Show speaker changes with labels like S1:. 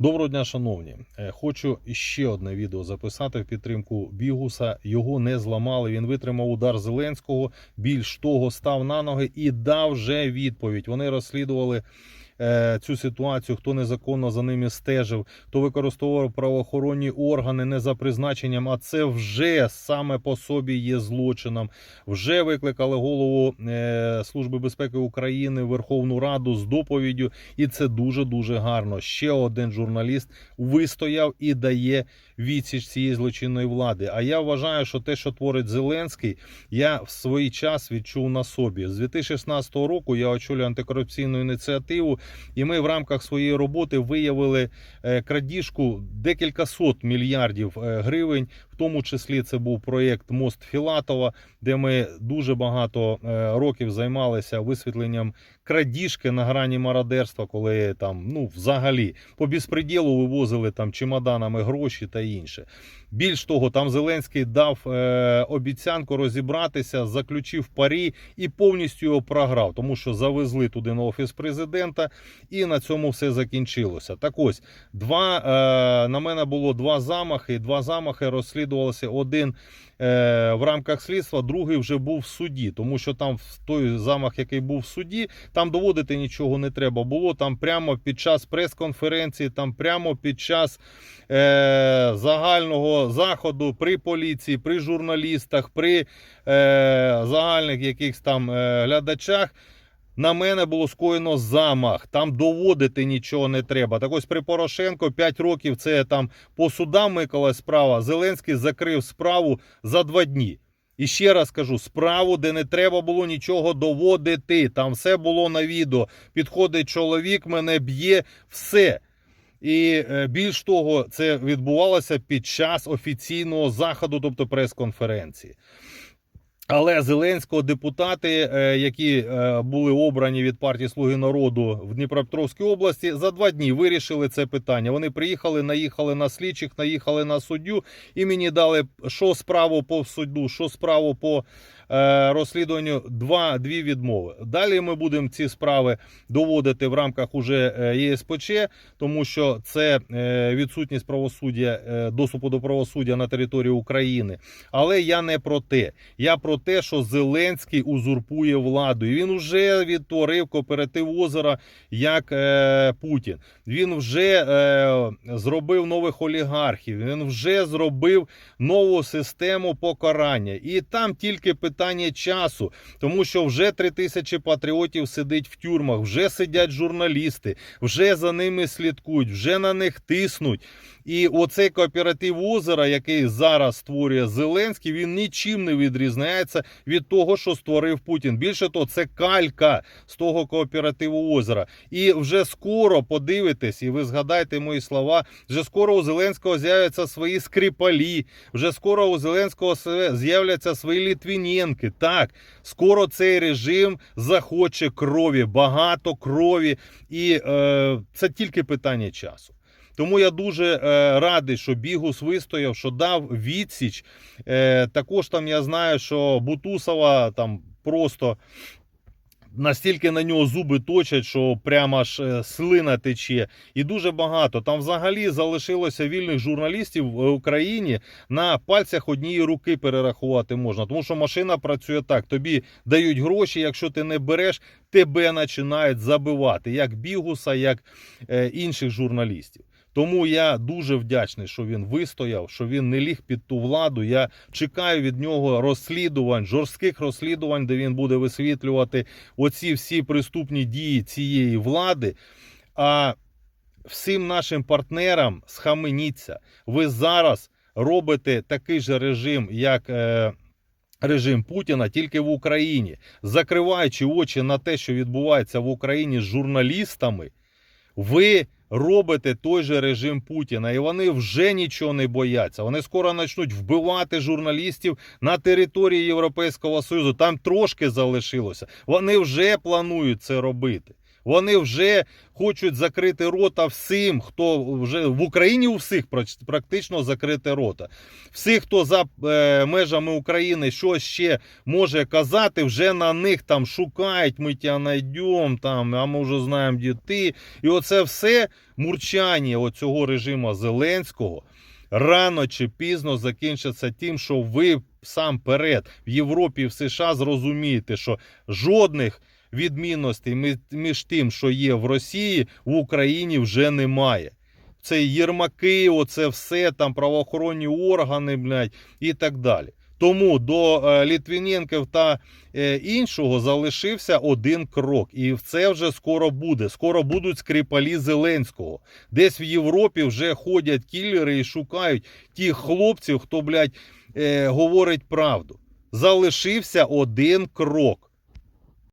S1: Доброго дня, шановні. Е, Хочу ще одне відео записати в підтримку Бігуса. Його не зламали. Він витримав удар Зеленського. Більш того, став на ноги і дав вже відповідь. Вони розслідували цю ситуацію, хто незаконно за ними стежив, хто використовував правоохоронні органи не за призначенням. А це вже саме по собі є злочином. Вже викликали голову е, Служби безпеки України Верховну Раду з доповіддю. І це дуже дуже гарно. Ще один журналіст вистояв і дає відсіч цієї злочинної влади. А я вважаю, що те, що творить Зеленський, я в свій час відчув на собі. З 2016 року я очолюю антикорупційну ініціативу, і ми в рамках своєї роботи виявили е, крадіжку декілька сот мільярдів е, гривень. Тому числі це був проєкт Мост Філатова, де ми дуже багато е, років займалися висвітленням крадіжки на грані мародерства, коли там ну взагалі по безпреділу вивозили там чемоданами гроші та інше. Більш того, там Зеленський дав е, обіцянку розібратися, заключив парі і повністю його програв, тому що завезли туди на офіс президента, і на цьому все закінчилося. Так ось два е, на мене було два замахи. Два замахи розслідувалися один. е, В рамках слідства другий вже був в суді, тому що там в той замах, який був в суді, там доводити нічого не треба було. Там прямо під час прес-конференції, там прямо під час е, загального заходу при поліції, при журналістах, при е, загальних якихось там е, глядачах. На мене було скоєно замах. Там доводити нічого не треба. Так ось при Порошенко 5 років це там по судам микалась справа. Зеленський закрив справу за два дні. І ще раз кажу: справу, де не треба було нічого доводити. Там все було на відео. Підходить чоловік, мене б'є, все. І е, більш того, це відбувалося під час офіційного заходу, тобто прес-конференції. Але Зеленського депутати, е, які е, були обрані від партії Слуги народу в Дніпропетровській області, за два дні вирішили це питання. Вони приїхали, наїхали на слідчих, наїхали на суддю, і мені дали що справу по суду, що справу по розслідуванню. Два дві відмови. Далі ми будемо ці справи доводити в рамках уже е, ЄСПЧ, тому що це е, відсутність правосуддя, е, доступу до правосуддя на території України. Але я не про те. Я про те, що Зеленський узурпує владу. І він вже відтворив кооператив озера як е, Путін. Він вже е, зробив нових олігархів. Він вже зробив нову систему покарання. І там тільки питання часу, тому що вже три тисячі патріотів сидить в тюрмах, вже сидять журналісти, вже за ними слідкують, вже на них тиснуть. І оцей кооператив озера, який зараз створює Зеленський, він нічим не відрізняється від того, що створив Путін. Більше того, це калька з того кооперативу озера. І вже скоро подивитесь, і ви згадайте мої слова. Вже скоро у Зеленського з'являться свої скрипалі. Вже скоро у Зеленського з'являться свої літвіненки. Так, скоро цей режим захоче крові, багато крові, і е, це тільки питання часу. Тому я дуже е, радий, що Бігус вистояв, що дав відсіч. Е, також там я знаю, що Бутусова там просто настільки на нього зуби точать, що прямо аж е, слина тече. І дуже багато. Там взагалі залишилося вільних журналістів в Україні на пальцях однієї руки перерахувати можна. Тому що машина працює так: тобі дають гроші, якщо ти не береш, тебе починають забивати, як Бігуса, як е, інших журналістів. Тому я дуже вдячний, що він вистояв, що він не ліг під ту владу. Я чекаю від нього розслідувань, жорстких розслідувань, де він буде висвітлювати оці всі приступні дії цієї влади. А всім нашим партнерам схаменіться. Ви зараз робите такий же режим, як. Е, Режим Путіна тільки в Україні, закриваючи очі на те, що відбувається в Україні з журналістами, ви робите той же режим Путіна, і вони вже нічого не бояться. Вони скоро почнуть вбивати журналістів на території Європейського Союзу. Там трошки залишилося. Вони вже планують це робити. Вони вже хочуть закрити рота всім, хто вже в Україні у всіх практично закрити рота. Всі, хто за е, межами України щось ще може казати, вже на них там шукають, ми тебе знайдемо, там, а ми вже знаємо, де ти. І оце все мурчання оцього режиму Зеленського рано чи пізно закінчиться тим, що ви сам перед в Європі в США зрозумієте, що жодних відмінностей між тим, що є в Росії, в Україні вже немає. Це Єрмаки, оце все, там правоохоронні органи, блядь, і так далі. Тому до е, Літвіненків та е, іншого залишився один крок. І це вже скоро буде. Скоро будуть скрипалі Зеленського. Десь в Європі вже ходять кілери і шукають тих хлопців, хто, блядь, е, говорить правду. Залишився один крок.